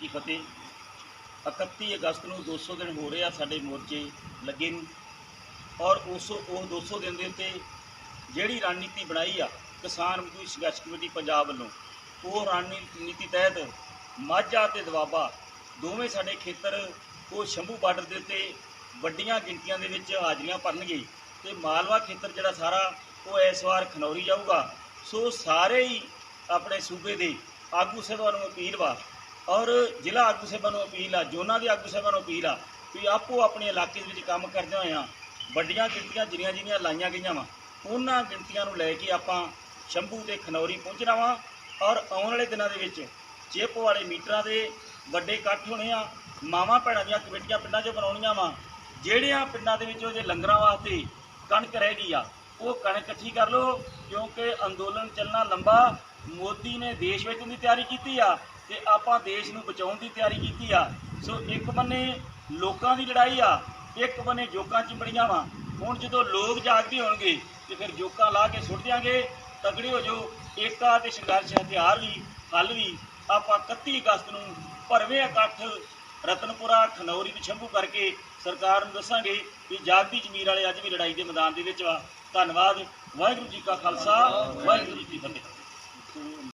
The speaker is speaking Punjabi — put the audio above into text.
ਕੀ ਫਤਿਹ। 31 ਅਗਸਤ ਨੂੰ 200 ਦਿਨ ਹੋ ਰਹੇ ਆ ਸਾਡੇ ਮੋਰਚੇ ਲੱਗੇ ਨੂੰ। ਔਰ ਉਸ ਉਹ 200 ਦਿਨ ਦੇ ਉੱਤੇ ਜਿਹੜੀ ਰਣਨੀਤੀ ਬਣਾਈ ਆ ਕਿਸਾਨ ਮਜ਼ਦੂਰ ਸੰਘਰਸ਼ ਕਮੇਟੀ ਪੰਜਾਬ ਵੱਲੋਂ, ਉਹ ਰਣਨੀਤੀ ਤਹਿਤ ਮਾਝਾ ਤੇ ਦਵਾਬਾ ਦੋਵੇਂ ਸਾਡੇ ਖੇਤਰ, ਉਹ ਸ਼ੰਭੂ ਬਾਰਡਰ ਦੇ ਉੱਤੇ ਵੱਡੀਆਂ ਗਿਣਤੀਆਂ ਦੇ ਵਿੱਚ ਹਾਜ਼ਰੀਆਂ ਭਰਨਗੇ ਤੇ ਮਾਲਵਾ ਖੇਤਰ ਜਿਹੜਾ ਸਾਰਾ, ਉਹ ਇਸ ਵਾਰ ਖਨੌਰੀ ਜਾਊਗਾ। ਸੋ ਸਾਰੇ ਹੀ ਆਪਣੇ ਸੂਬੇ ਦੇ ਆਗੂ ਸਾਹਿਬਾਂ ਨੂੰ ਅਪੀਲ ਵਾ ਔਰ ਜ਼ਿਲ੍ਹਾ ਆਗੂ ਸਾਹਿਬਾਂ ਨੂੰ ਅਪੀਲ ਆ, ਜੋਨਾਂ ਦੇ ਆਗੂ ਸਾਹਿਬਾਂ ਨੂੰ ਅਪੀਲ ਆ ਵੀ ਆਪੋ ਆਪਣੇ ਇਲਾਕੇ ਦੇ ਵਿੱਚ ਕੰਮ ਕਰਦੇ ਹੋਇਆ ਵੱਡੀਆਂ ਗਿਣਤੀਆਂ ਜਿੰਨੀਆਂ ਜਿਹੜੀਆਂ ਲਾਈਆਂ ਗਈਆਂ ਵਾ, ਉਹਨਾਂ ਗਿਣਤੀਆਂ ਨੂੰ ਲੈ ਕੇ ਆਪਾਂ ਸ਼ੰਭੂ ਤੇ ਖਨੌਰੀ ਪਹੁੰਚਣਾ ਵਾ ਔਰ ਆਉਣ ਵਾਲੇ ਦਿਨਾਂ ਦੇ ਵਿੱਚ ਚੇਪ ਵਾਲੇ ਮੀਟਰਾਂ ਦੇ ਵੱਡੇ ਇਕੱਠ ਹੋਣੇ ਆ, ਮਾਵਾਂ ਭੈਣਾਂ ਦੀਆਂ ਕਮੇਟੀਆਂ ਪਿੰਡਾਂ 'ਚ ਬਣਾਉਣੀਆਂ ਵਾ, ਜਿਹੜਿਆਂ ਪਿੰਡਾਂ ਦੇ ਵਿੱਚ ਉਹਦੇ ਲੰਗਰਾਂ ਵਾਸਤੇ ਕਣਕ ਰਹਿ ਗਈ ਆ, ਉਹ ਕਣਕ ਇਕੱਠੀ ਕਰ ਲਓ ਕਿਉਂਕਿ ਅੰਦੋਲਨ ਚੱਲਣਾ ਲੰਬਾ, ਮੋਦੀ ਨੇ ਦੇਸ਼ ਵਿੱਚ ਦੀ ਤਿਆਰੀ ਕੀਤੀ ਆ ਤੇ ਆਪਾਂ ਦੇਸ਼ ਨੂੰ ਬਚਾਉਣ ਦੀ ਤਿਆਰੀ ਕੀਤੀ ਆ, ਸੋ ਇੱਕ ਬੰਨੇ ਲੋਕਾਂ ਦੀ ਲੜਾਈ ਆ, ਇੱਕ ਬੰਨੇ ਜੋਕਾਂ ਚਿੰਬੜੀਆਂ ਵਾ। ਹੁਣ ਜਦੋਂ ਲੋਕ ਜਾਗਦੇ ਹੋਣਗੇ ਤੇ ਫਿਰ ਜੋਕਾਂ ਲਾ ਕੇ ਸੁੱਟ ਦਿਆਂਗੇ, ਤਗੜੇ ਹੋ ਜਾਓ। ਏਕਤਾ ਤੇ ਸੰਘਰਸ਼ ਹਥਿਆਰ ਵੀ, ਹੱਲ ਵੀ, ਆਪਾਂ 31 ਅਗਸਤ ਨੂੰ ਭਰਵੇਂ ਇਕੱਠ ਰਤਨਪੁਰਾ, ਖਨੌਰੀ ਤੇ ਸ਼ੰਭੂ ਕਰਕੇ ਸਰਕਾਰ ਨੂੰ ਦੱਸਾਂਗੇ ਵੀ ਜਾਗਦੀ ਜ਼ਮੀਰ ਵਾਲੇ ਅੱਜ ਵੀ ਲੜਾਈ ਦੇ ਮੈਦਾਨ ਦੇ ਵਿੱਚ ਵਾ ਧੰਨਵਾਦ। ਵਾਹਿਗੁਰੂ ਜੀ ਕਾ ਖਾਲਸਾ, ਵਾਹਿਗੁਰੂ ਜੀ ਕੀ ਫਤਿਹ।